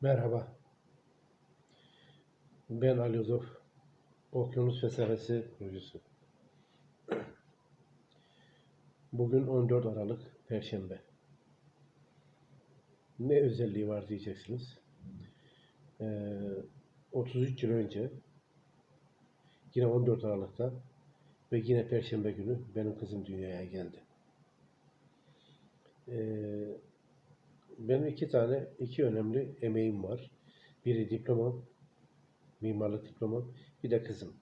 Merhaba. Ben Ali Uzuf. Okyanus Felsefesi kurucusu. Bugün 14 Aralık Perşembe. Ne özelliği var diyeceksiniz. Ee, 33 yıl önce yine 14 Aralık'ta ve yine Perşembe günü benim kızım dünyaya geldi. Ee, benim iki tane, iki önemli emeğim var. Biri diplomam, mimarlık diplomam, bir de kızım.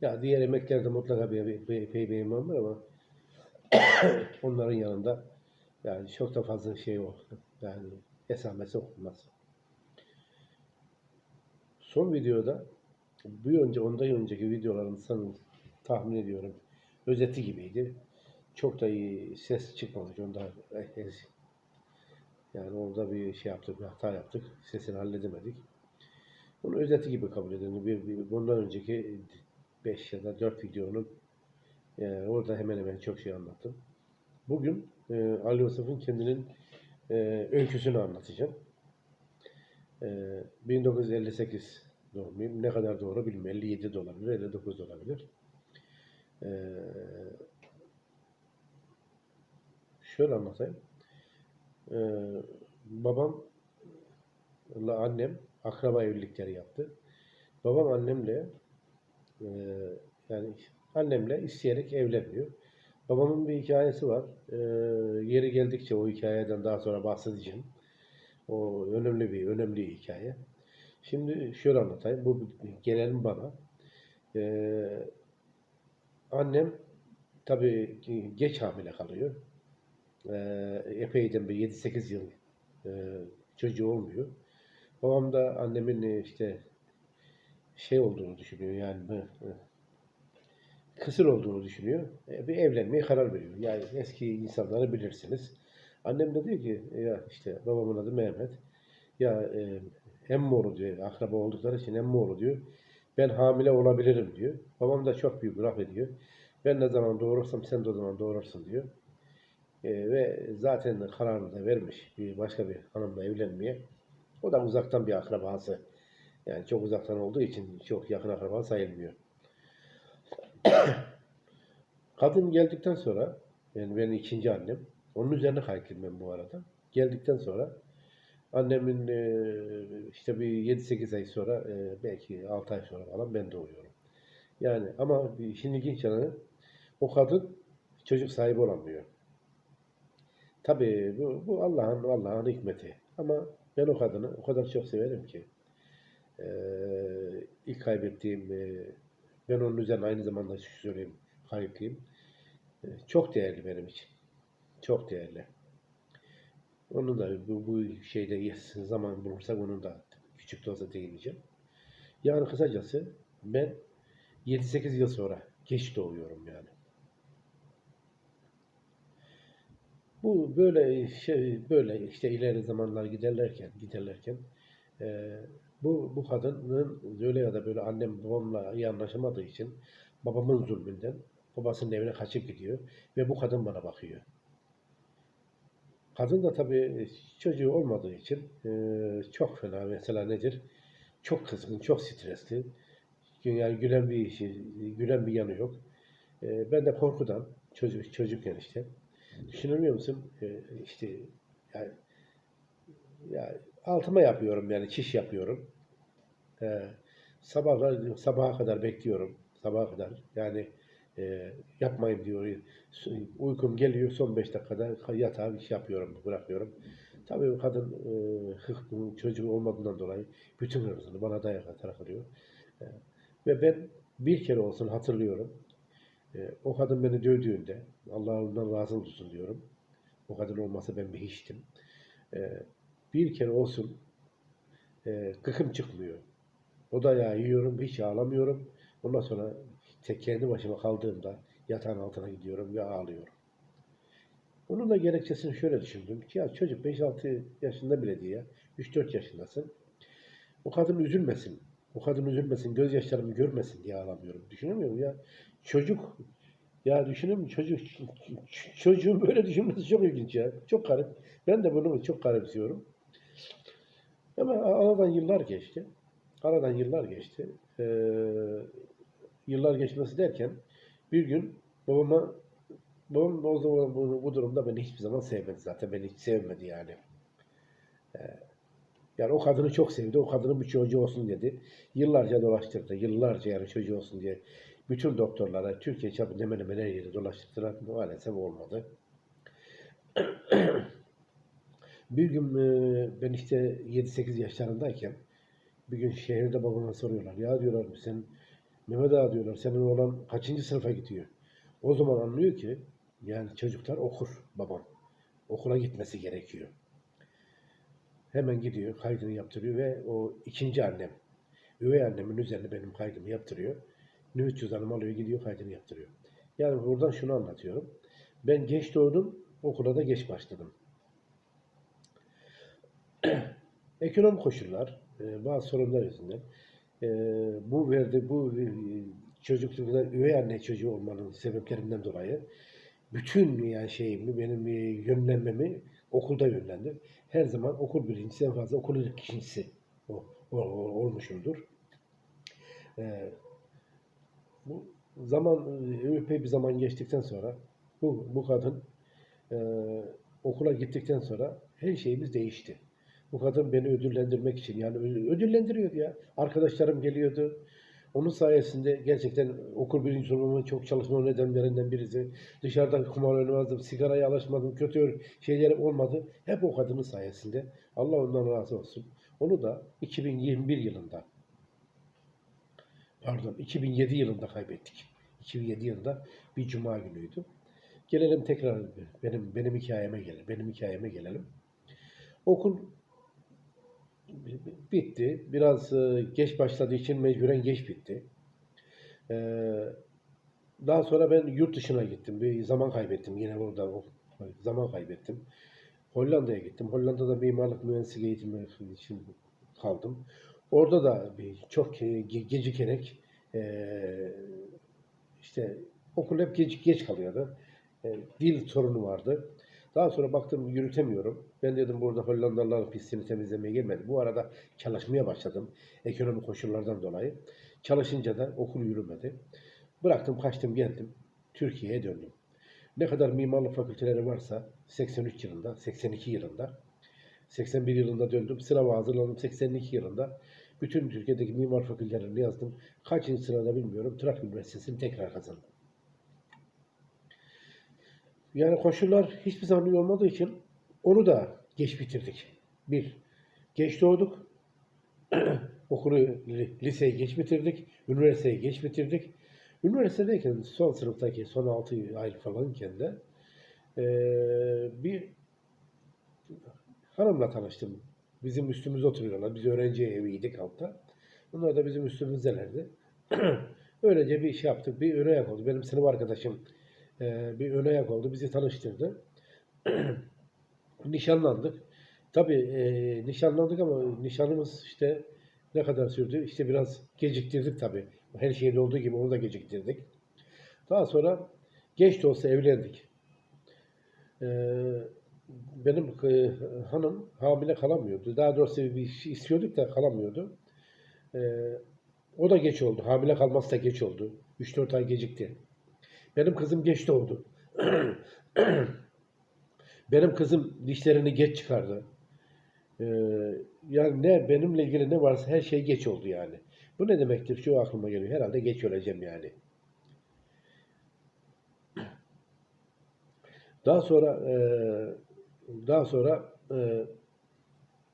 Ya diğer emeklerde mutlaka bir, epey bir emeğim var ama onların yanında yani çok da fazla şey o. Yani esamesi okunmaz. Son videoda bir önce ondan önceki videoların sanırım tahmin ediyorum özeti gibiydi. Çok da iyi ses çıkmamış. Onda yani orada bir şey yaptık, bir hata yaptık. Sesini halledemedik. Bunu özeti gibi kabul edin. Bir, bir, bundan önceki 5 ya da 4 videonun yani orada hemen hemen çok şey anlattım. Bugün e, Ali Yusuf'un kendinin e, öyküsünü anlatacağım. E, 1958 doğumluyum. Ne kadar doğru bilmiyorum. 57 de olabilir, 59 da olabilir. E, şöyle anlatayım. Ee, babamla annem akraba evlilikleri yaptı. Babam annemle e, yani annemle isteyerek evlenmiyor. Babamın bir hikayesi var. Ee, yeri geldikçe o hikayeden daha sonra bahsedeceğim. O önemli bir önemli hikaye. Şimdi şöyle anlatayım. Bu gelelim bana. Ee, annem tabii geç hamile kalıyor e, epeyden bir 7-8 yıl e, çocuğu olmuyor. Babam da annemin e, işte şey olduğunu düşünüyor yani e, kısır olduğunu düşünüyor. E, bir evlenmeye karar veriyor. Yani eski insanları bilirsiniz. Annem de diyor ki ya işte babamın adı Mehmet. Ya e, emmoğlu diyor. Akraba oldukları için emmoğlu diyor. Ben hamile olabilirim diyor. Babam da çok büyük laf ediyor. Ben ne zaman doğurursam sen de o zaman doğurursun diyor. E, ve zaten kararını da vermiş bir başka bir hanımla evlenmeye. O da uzaktan bir akrabası. Yani çok uzaktan olduğu için çok yakın akraba sayılmıyor. Kadın geldikten sonra yani benim ikinci annem. Onun üzerine ben bu arada. Geldikten sonra annemin e, işte bir 7-8 ay sonra e, belki 6 ay sonra falan ben doğuyorum. Yani ama şimdi ilginç yanı o kadın çocuk sahibi olamıyor. Tabii bu, bu Allah'ın Allah'ın hikmeti. Ama ben o kadını o kadar çok severim ki. Ee, ilk kaybettiğim, e, ben onun üzerine aynı zamanda şu söyleyeyim, kayıplıyım. Ee, çok değerli benim için. Çok değerli. Onu da bu, bu şeyde zaman bulursak onun da küçük de olsa değineceğim. Yani kısacası ben 7-8 yıl sonra geç doğuyorum yani. Bu böyle şey böyle işte ileri zamanlar giderlerken giderlerken e, bu bu kadının öyle ya da böyle annem babamla iyi anlaşamadığı için babamın zulmünden babasının evine kaçıp gidiyor ve bu kadın bana bakıyor. Kadın da tabii çocuğu olmadığı için e, çok fena mesela nedir? Çok kızgın, çok stresli. Yani gülen bir işi, gülen bir yanı yok. E, ben de korkudan çocuk çocukken işte Düşünemiyor musun? Ee, işte yani, yani altıma yapıyorum yani çiş yapıyorum. Ee, sabahlar sabaha kadar bekliyorum. Sabaha kadar. Yani e, yapmayın diyor. Uykum geliyor son beş dakikada yatağa iş yapıyorum, bırakıyorum. Tabii kadın e, çocuğu olmadığından dolayı bütün hırsını bana dayak atarak alıyor. E, ve ben bir kere olsun hatırlıyorum. E, o kadın beni dövdüğünde Allah ondan razı olsun diyorum. O kadın olmasa ben bir hiçtim. E, bir kere olsun e, kıkım çıkmıyor. O da ya yiyorum, hiç ağlamıyorum. Ondan sonra tek kendi başıma kaldığımda yatağın altına gidiyorum ve ağlıyorum. Onun da gerekçesini şöyle düşündüm. Ki ya çocuk 5-6 yaşında bile diye 3-4 yaşındasın. O kadın üzülmesin. O kadın üzülmesin, gözyaşlarımı görmesin diye ağlamıyorum. Düşünemiyorum ya. Çocuk ya düşünün çocuk çocuğun böyle düşünmesi çok ilginç ya. Çok garip. Ben de bunu çok garipsiyorum. Ama aradan yıllar geçti. Aradan yıllar geçti. Ee, yıllar geçmesi derken bir gün babama babam o zaman bu, bu durumda beni hiçbir zaman sevmedi zaten. Beni hiç sevmedi yani. Ee, yani o kadını çok sevdi. O kadının bir çocuğu olsun dedi. Yıllarca dolaştırdı. Yıllarca yani çocuğu olsun diye. Bütün doktorlara, Türkiye çapında hemen hemen her yeri dolaştırdılar. Maalesef olmadı. Bir gün e, ben işte 7-8 yaşlarındayken bir gün şehirde babama soruyorlar. Ya diyorlar sen Mehmet Ağa diyorlar senin oğlan kaçıncı sınıfa gidiyor? O zaman anlıyor ki yani çocuklar okur babam. Okula gitmesi gerekiyor. Hemen gidiyor kaydını yaptırıyor ve o ikinci annem üvey annemin üzerine benim kaydımı yaptırıyor. Nüfus cüzdanımı alıyor gidiyor kaydını yaptırıyor. Yani buradan şunu anlatıyorum. Ben geç doğdum okula da geç başladım. Ekonomik koşullar, e, bazı sorunlar yüzünden e, bu verdi bu e, çocuklukta üvey anne çocuğu olmanın sebeplerinden dolayı bütün yani şeyimi benim yönlenmemi okulda yönlendir. Her zaman okul birincisi en fazla okul ikincisi o, o- o- olmuşumdur. E, bu zaman epey bir zaman geçtikten sonra bu bu kadın e, okula gittikten sonra her şeyimiz değişti. Bu kadın beni ödüllendirmek için yani ödüllendiriyordu ya. Arkadaşlarım geliyordu. Onun sayesinde gerçekten okul birinci olmamın çok çalışma nedenlerinden birisi. Dışarıda kumar oynamazdım, sigaraya alışmadım, kötü şeylerim olmadı. Hep o kadının sayesinde. Allah ondan razı olsun. Onu da 2021 yılında pardon 2007 yılında kaybettik. 2007 yılında bir cuma günüydü. Gelelim tekrar benim benim hikayeme gelelim. Benim hikayeme gelelim. Okul bitti. Biraz e, geç başladığı için mecburen geç bitti. E, Daha sonra ben yurt dışına gittim. Bir zaman kaybettim. Yine burada o- zaman kaybettim. Hollanda'ya gittim. Hollanda'da mimarlık mühendisliği eğitimi için kaldım. Orada da bir çok ge- gecikerek e, işte okul hep geç, geç kalıyordu. E, dil sorunu vardı. Daha sonra baktım yürütemiyorum. Ben dedim burada Hollandalıların pistini temizlemeye gelmedi. Bu arada çalışmaya başladım. Ekonomik koşullardan dolayı. Çalışınca da okul yürümedi. Bıraktım kaçtım geldim. Türkiye'ye döndüm. Ne kadar mimarlık fakülteleri varsa 83 yılında, 82 yılında, 81 yılında döndüm. Sınava hazırlandım 82 yılında. Bütün Türkiye'deki mimar fakültelerini yazdım. Kaçıncı sırada bilmiyorum. Trakya Üniversitesi'ni tekrar kazandım. Yani koşullar hiçbir zaman iyi olmadığı için onu da geç bitirdik. Bir, geç doğduk. Okulu, li- liseyi geç bitirdik. Üniversiteyi geç bitirdik. Üniversitedeyken son sınıftaki son 6 ay falanken de eee, bir hanımla tanıştım. Bizim üstümüzde oturuyorlar. Biz öğrenci eviydik altta. Bunlar da bizim üstümüzdelerdi. Öylece bir iş yaptık. Bir ön ayak oldu. Benim sınıf arkadaşım eee, bir ön ayak oldu. Bizi tanıştırdı. Nişanlandık. Tabii eee, nişanlandık ama nişanımız işte ne kadar sürdü? İşte biraz geciktirdik tabii. Her şeyde olduğu gibi onu da geciktirdik. Daha sonra geç de olsa evlendik. Eee, benim e, hanım hamile kalamıyordu. Daha doğrusu bir şey istiyorduk da kalamıyordu. Eee, o da geç oldu. Hamile kalması da geç oldu. 3-4 ay gecikti. Benim kızım geç doğdu. Benim kızım dişlerini geç çıkardı. Ee, yani ne benimle ilgili ne varsa her şey geç oldu yani. Bu ne demektir? Şu aklıma geliyor. Herhalde geç öleceğim yani. Daha sonra e, daha sonra e,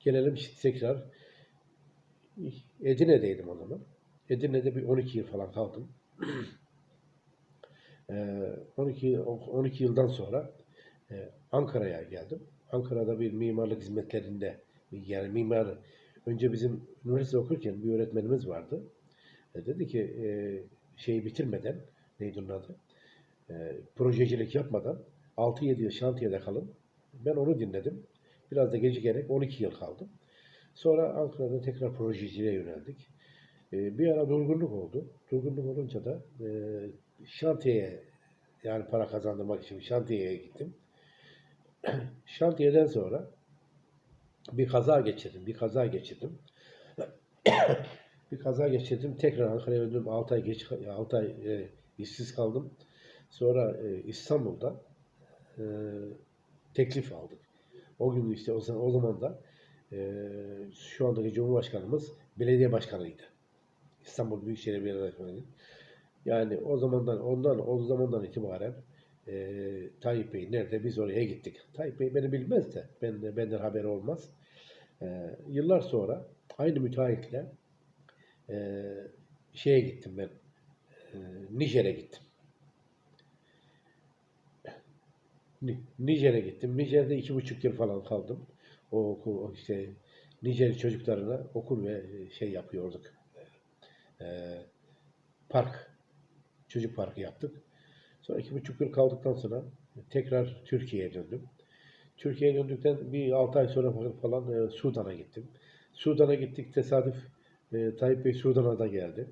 gelelim tekrar Edirne'deydim o zaman. Edirne'de bir 12 yıl falan kaldım. E, 12 12 yıldan sonra e, Ankara'ya geldim. Ankara'da bir mimarlık hizmetlerinde yani mimar önce bizim üniversite okurken bir öğretmenimiz vardı. E, dedi ki e, şeyi bitirmeden neydi onun adı? Projecilik yapmadan 6-7 yıl şantiyede kalın. Ben onu dinledim. Biraz da gecikerek 12 yıl kaldım. Sonra Ankara'da tekrar projeciliğe yöneldik. Bir ara durgunluk oldu. Durgunluk olunca da şantiyeye yani para kazandırmak için şantiyeye gittim. Şantiyeden sonra bir kaza geçirdim. Bir kaza geçirdim. bir kaza geçirdim. Tekrar Ankara'ya döndüm. 6 ay geç 6 ay e, işsiz kaldım. Sonra e, İstanbul'da e, teklif aldık. O gün işte o zaman, o zaman da e, şu andaki Cumhurbaşkanımız belediye başkanıydı. İstanbul Büyükşehir Belediye Başkanıydı. Yani o zamandan ondan o zamandan itibaren e, Tayyip Bey nerede biz oraya gittik. Tayyip Bey beni bilmez de ben de benden haberi olmaz. E, yıllar sonra aynı müteahhitle e, şeye gittim ben. E, Nijer'e gittim. Ni- Nijer'e gittim. Nijer'de iki buçuk yıl falan kaldım. O okul işte Nijer çocuklarına okul ve şey yapıyorduk. E, park, çocuk parkı yaptık. Sonra iki buçuk yıl kaldıktan sonra tekrar Türkiye'ye döndüm. Türkiye'ye döndükten bir altı ay sonra falan e, Sudan'a gittim. Sudan'a gittik tesadüf e, Tayyip Bey Sudan'a da geldi.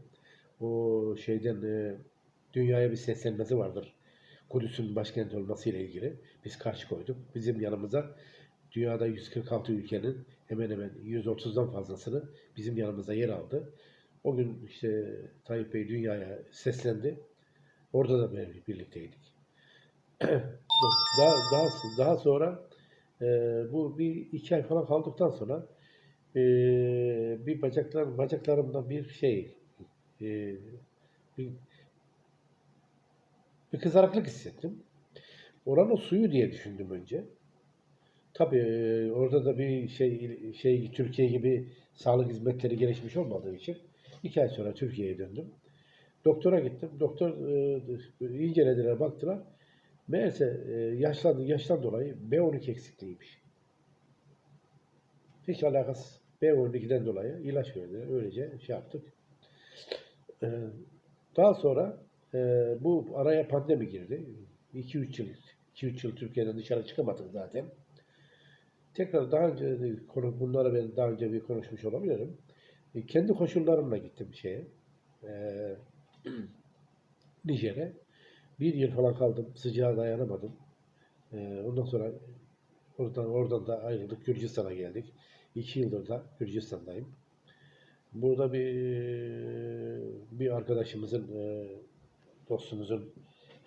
O şeyden e, dünyaya bir seslenmesi vardır. Kudüs'ün başkenti olmasıyla ilgili. Biz karşı koyduk. Bizim yanımıza dünyada 146 ülkenin hemen hemen 130'dan fazlasını bizim yanımıza yer aldı. O gün işte Tayyip Bey dünyaya seslendi. Orada da bir- birlikteydik. daha, daha, daha sonra e, bu bir iki ay falan kaldıktan sonra e, bir bacaklar bacaklarımda bir şey e, bir, bir kızarıklık hissettim. Oranın suyu diye düşündüm önce. Tabii e, orada da bir şey şey Türkiye gibi sağlık hizmetleri gelişmiş olmadığı için iki ay sonra Türkiye'ye döndüm. Doktora gittim. Doktor e, incelediler, baktılar. Meğerse e, yaşlan, yaştan dolayı B12 eksikliğiymiş. Hiç alakasız. B12'den dolayı ilaç verdiler. Öylece şey yaptık. E, daha sonra e, bu araya pandemi girdi. 2-3 yıl 2-3 yıl Türkiye'den dışarı çıkamadık zaten. Tekrar daha önce konu bunları ben daha önce bir konuşmuş olabilirim. E, kendi koşullarımla gittim şeye. E, Nijer'e. Bir yıl falan kaldım. Sıcağa dayanamadım. Ee, ondan sonra oradan, oradan da ayrıldık. Gürcistan'a geldik. İki yıldır da Gürcistan'dayım. Burada bir bir arkadaşımızın e, dostumuzun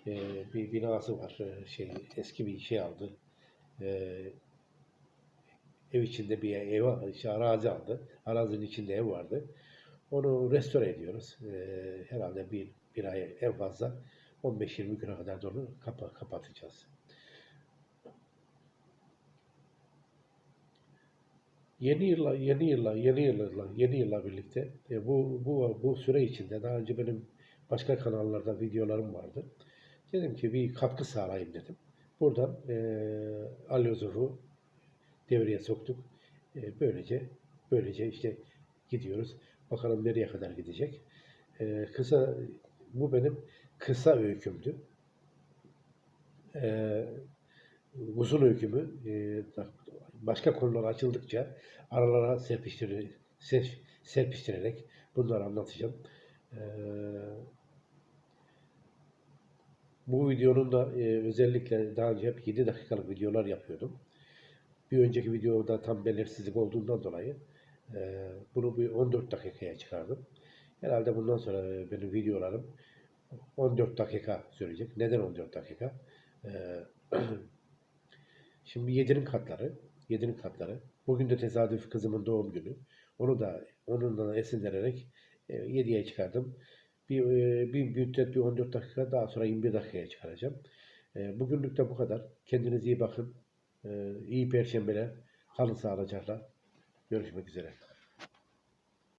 e, bir binası var. E, şey eski bir şey aldı. E, ev içinde bir ev, işte arazi aldı. Arazinin içinde ev vardı. Onu restore ediyoruz. Ee, herhalde bir, bir ay en fazla 15-20 güne kadar da onu kapa, kapatacağız. Yeni yılla, yeni yılla, yeni yılla, yeni yılla birlikte e, bu, bu, bu süre içinde daha önce benim başka kanallarda videolarım vardı. Dedim ki bir katkı sağlayayım dedim. Buradan e, Alyozof'u devreye soktuk. E, böylece böylece işte gidiyoruz. Bakalım nereye kadar gidecek. E, kısa bu benim kısa öykümdü. E, uzun öykümü e, başka konular açıldıkça aralara serpiştir, ser, serpiştirerek bunları anlatacağım. E, bu videonun da e, özellikle daha önce hep 7 dakikalık videolar yapıyordum. Bir önceki videoda tam belirsizlik olduğundan dolayı e, bunu bir 14 dakikaya çıkardım. Herhalde bundan sonra e, benim videolarım 14 dakika sürecek. Neden 14 dakika? E, şimdi 7'nin katları, 7'nin katları. Bugün de tesadüf kızımın doğum günü. Onu da onunla esinlenerek e, 7'ye çıkardım. Bir, e, bir müddet bir 14 dakika daha sonra 21 dakikaya çıkaracağım. E, bugünlük de bu kadar. Kendinize iyi bakın. E, iyi perşembeler. Kalın sağlıcakla. Görüşmek üzere.